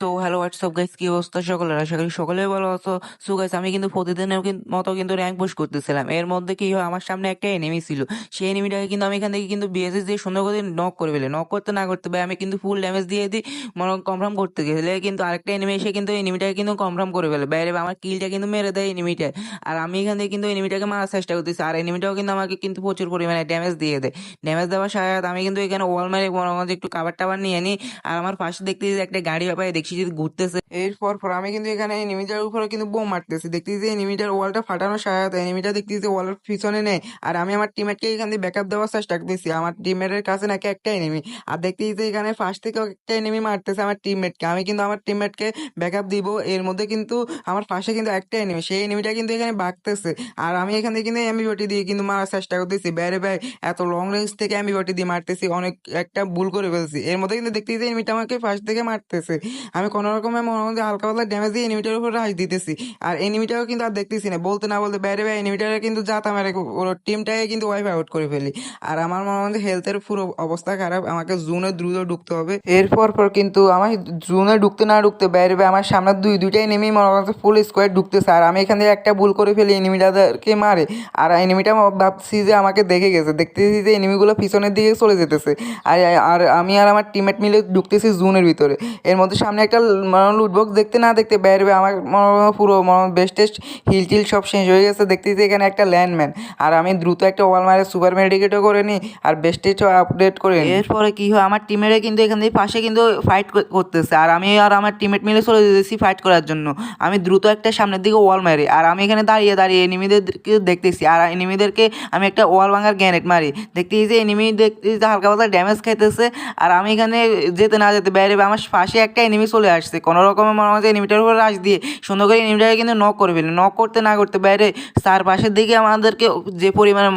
তো hello WhatsApp guys কি অবস্থা? সকলের আশা করি সকলেই ভালো আছো। সো গাইস আমি কিন্তু প্রতিদিনের মতো কিন্তু র্যাঙ্ক পুশ করতেছিলাম। এর মধ্যে কি হয়, আমার সামনে একটা এনিমি ছিল। সেই এনিমিটাকে কিন্তু আমি এখান থেকে কিন্তু বিএসএস দিয়ে সুন্দর করে নক করে ফেলে। নক করতে না করতে ভাই, আমি কিন্তু ফুল ড্যামেজ দিয়ে দিই, মনে কনফার্ম করতে গেলে কিন্তু আরেকটা এনিমি এসে কিন্তু এনিমিটাকে কিন্তু কনফার্ম করে ফেলে। বাইরে আমার কিলটা কিন্তু মেরে দেয় এনিমিটায় আর আমি এখান থেকে কিন্তু এনিমিটাকে মারার চেষ্টা করতেছি। আর এনিমিটাও কিন্তু আমাকে কিন্তু প্রচুর পরিমাণে ড্যামেজ দিয়ে দেয়। ড্যামেজ দেওয়ার সাথে আমি কিন্তু এখানে ওয়াল মেরে একটু কাবার টাবার নিয়ে নিই। আর আমার পাশে দেখতেছি একটা গাড়ি ব্যাপারে যে ঘুরতেছে। এরপর পর আমি কিন্তু এখানে এনিমিটার উপরে কিন্তু বোম মারতেছি। দেখতেছি যে এনিমিটার ওয়ালটা ফাটানোর সহায়তা এনিমিটা দেখতেছি যে ওয়ালের পিছনে নেই। আর আমি আমার টিমমেটকে এখান থেকে ব্যাকআপ দেওয়ার চেষ্টা করতেছি। আমার টিমমেটের কাছে নাকি একটা এনিমি আর দেখতেছি যে এখানে ফার্স্ট থেকে একটা এনিমি মারতেছে আমার টিমমেটকে আমি কিন্তু আমার টিমমেটকে ব্যাকআপ দিব। এর মধ্যে কিন্তু আমার পাশে কিন্তু একটা এনিমি সেই এনিমিটা কিন্তু এখানে বাগতেছে। আর আমি এখান থেকে কিন্তু এমবি বটি দিয়ে কিন্তু মারার চেষ্টা করতেছি। বাইরে ভাই, এত লং রেঞ্জ থেকে এমবি বটি দিয়ে মারতেছি। অনেক একটা ভুল করে ফেলছি। এর মধ্যে কিন্তু দেখতেছি এনিমিটা আমাকে ফার্স্ট থেকে মারতেছে। আমি কোনো রকমের মনে মধ্যে হালকা পাতলা ড্যামেজ দিয়ে এনিমিটার উপর রাজ দিতেছি। আর এনিমিটাও কিন্তু আর দেখতেছি না। বলতে না বলতে বাইরে বাইরে এনিমিটারে কিন্তু যাতা মারে ওর টিমটাকে কিন্তু ওয়াইফ আউট করে ফেলি। আর আমার মনে মধ্যে হেলথের পুরো অবস্থা খারাপ। আমাকে জুনে দ্রুত ঢুকতে হবে। এরপর পর কিন্তু আমার জুনে ঢুকতে না ঢুকতে বাইরে আমার সামনে দুই দুইটা এনিমি মনে করছে ফুল স্কোয়ার ঢুকতেছে। আর আমি এখান থেকে একটা ভুল করে ফেলি এনিমিটাদেরকে মারে। আর এনিমিটা ভাবছি যে আমাকে দেখে গেছে। দেখতেছি যে এনিমিগুলো পিছনের দিকে চলে যেতেছে। আর আর আমি আর আমার টিমমেট মিলে ঢুকতেছি জুনের ভিতরে। এর মধ্যে সামনে একটা লুটবক্স দেখতে না দেখতে বাইরে আমার পুরো বেস্ট হিল টিল সব শেষ হয়ে গেছে। দেখতেছি এখানে একটা ল্যান্ডম্যান আর আমি দ্রুত একটা ওয়াল মারে সুপার মেডিকেটও করে নিই আর বেস্ট টেস্টও আপডেট করে নিই। এরপরে কি হয়, আমার টিমেরা কিন্তু এখান থেকে পাশে কিন্তু ফাইট করতেছে। আর আমি আর আমার টিমমেট মিলে চলে যেতেছি ফাইট করার জন্য। আমি দ্রুত একটা সামনের দিকে ওয়াল মারি আর আমি এখানে দাঁড়িয়ে দাঁড়িয়ে এনিমিদেরকে দেখতেছি। আর এনিমিদেরকে আমি একটা ওয়াল ভাঙার গ্যানেট মারি। দেখতেছি যে এনিমি দেখতেছি হালকা পাতলা ড্যামেজ খাইতেছে। আর আমি এখানে যেতে না যেতে বাইরে আমার পাশে একটা এনিমি চলে আসছে। কোনো রকমের মনে হচ্ছে এনিমিটার উপর রাশ দিয়ে সুন্দর করে এনিমিটাকে কিন্তু নক করে ফেলি নক করতে না করতে বাইরে তার পাশের দিকে আমাদেরকে যে পরিমাণে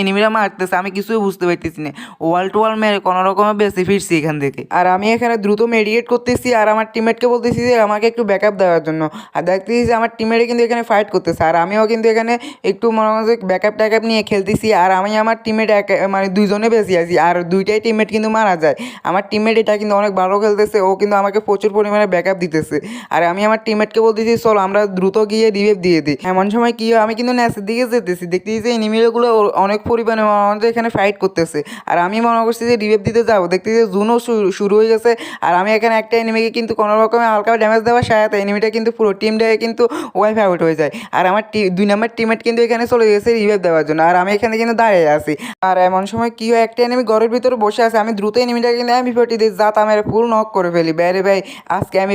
এনিমিরা মারতেছে আমি কিছুই বুঝতে পারতেছি না। ওয়াল টু ওয়াল মেরে কোনো রকমের বেশি ফিরছি এখান থেকে। আর আমি এখানে দ্রুত মেডিকেট করতেছি আর আমার টিমমেটকে বলতেছি যে আমাকে একটু ব্যাকআপ দেওয়ার জন্য। আর দেখতেছি যে আমার টিমমেটে কিন্তু এখানে ফাইট করতেছে। আর আমিও কিন্তু এখানে একটু মনে হচ্ছে ব্যাকআপ ট্যাকআপ নিয়ে খেলতেছি। আর আমি আমার টিমমেট এক মানে দুইজনে বেশি আছি। আর দুইটাই টিমমেট কিন্তু মারা যায়। আমার টিমমেট এটা কিন্তু অনেক ভালো খেলতেছে। ও কিন্তু আমাকে প্রচুর পরিমাণে ব্যাকআপ দিতেছে। আর আমি আমার টিমমেটকে বলতেছি, চলো, আমরা দ্রুত গিয়ে রিভেভ দিয়ে দিই। এমন সময় কি হয়, আমি কিন্তু ন্যাসের দিকে যেতেছি। দেখতেছি যে এনিমিগুলো অনেক পরিমাণে আমাদের এখানে ফাইট করতেছে। আর আমি মনে করছি যে রিভেভ দিতে যাব। দেখতেছি যে জুনও শুরু হয়ে গেছে। আর আমি এখানে একটা এনিমিকে কিন্তু কোনো রকমের হালকা ড্যামেজ দেওয়ার সহায়তা এনিমিটা কিন্তু পুরো টিমটাকে কিন্তু ওয়াইফ আউট হয়ে যায়। আর আমার দুই নম্বর টিমমেট কিন্তু এখানে চলে গেছে রিভেভ দেওয়ার জন্য। আর আমি এখানে কিন্তু দাঁড়িয়ে আছি। আর এমন সময় কি হয়, একটা এনিমি ঘরের ভিতরে বসে আছে। আমি দ্রুত এনিমিটাকে কিন্তু আমি ফোর্টি দিই। যাতে আমার ফুল নক করে ফেলি। বাইরে ভাই আজকে আমি